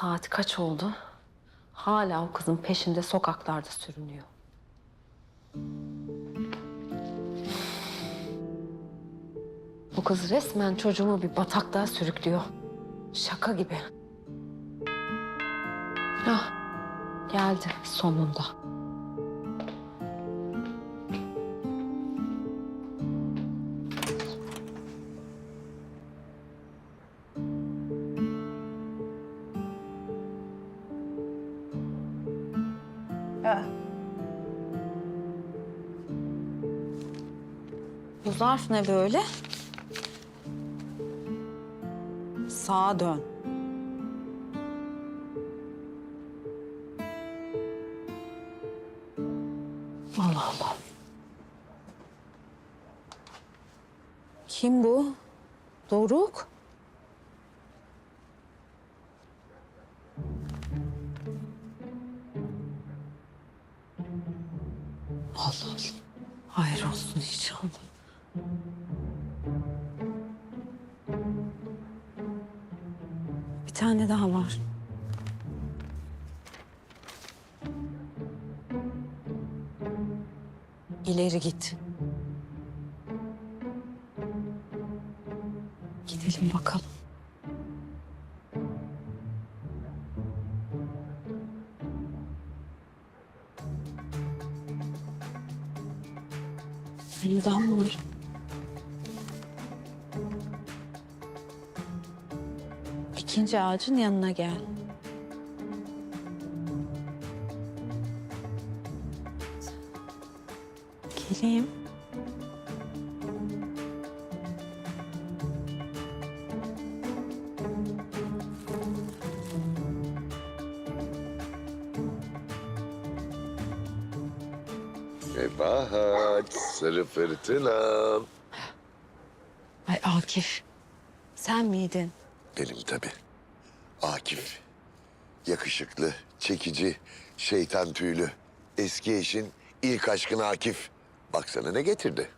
Saat kaç oldu? Hala o kızın peşinde sokaklarda sürünüyor. Bu kız resmen çocuğumu bir bataklığa sürüklüyor. Şaka gibi. Ah, geldi sonunda. Bu zarf ne böyle? Sağa dön. Allah Allah. Kim bu? Doruk. Allah Allah. Hayır olsun inşallah. Bir tane daha var. İleri git. Gidelim bakalım. Bundan var. İkinci ağacın yanına gel. Geleyim. Nebahat, sarı fırtınam. Ay Akif. Sen miydin? Benim tabii. Akif. Yakışıklı, çekici, şeytan tüylü. Eski eşin ilk aşkın Akif. Baksana ne getirdi.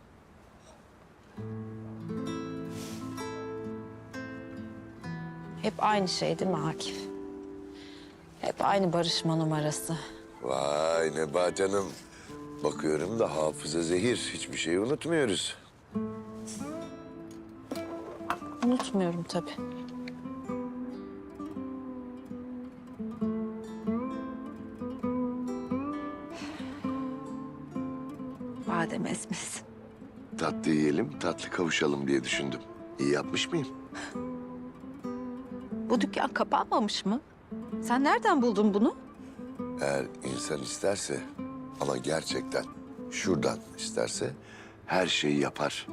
Hep aynı şey değil mi Akif? Hep aynı barışma numarası. Vay Nebahat Hanım. Bakıyorum da hafıza zehir. Hiçbir şeyi unutmuyoruz. Unutmuyorum tabii. Badem ezmesi. Tatlı yiyelim, tatlı kavuşalım diye düşündüm. İyi yapmış mıyım? Bu dükkan kapanmamış mı? Sen nereden buldun bunu? Eğer insan isterse ama gerçekten şuradan isterse her şeyi yapar.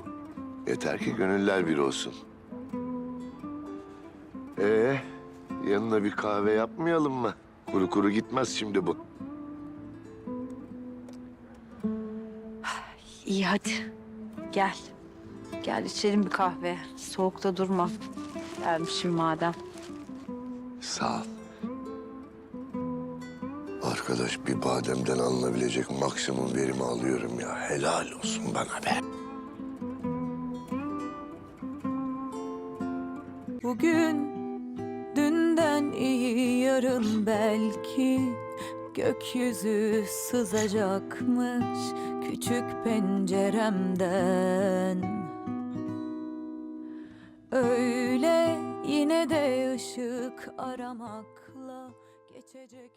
Yeter ki gönüller bir olsun. Ee, yanına bir kahve yapmayalım mı? Kuru kuru gitmez şimdi bu. İyi hadi. Gel. Gel içelim bir kahve. Soğukta durma. Gelmişim madem. Sağ ol. Arkadaş bir bademden alınabilecek maksimum verimi alıyorum ya. Helal olsun bana be. Bugün dünden iyi yarın belki gökyüzü sızacakmış küçük penceremden. Öyle yine de ışık aramakla geçecek.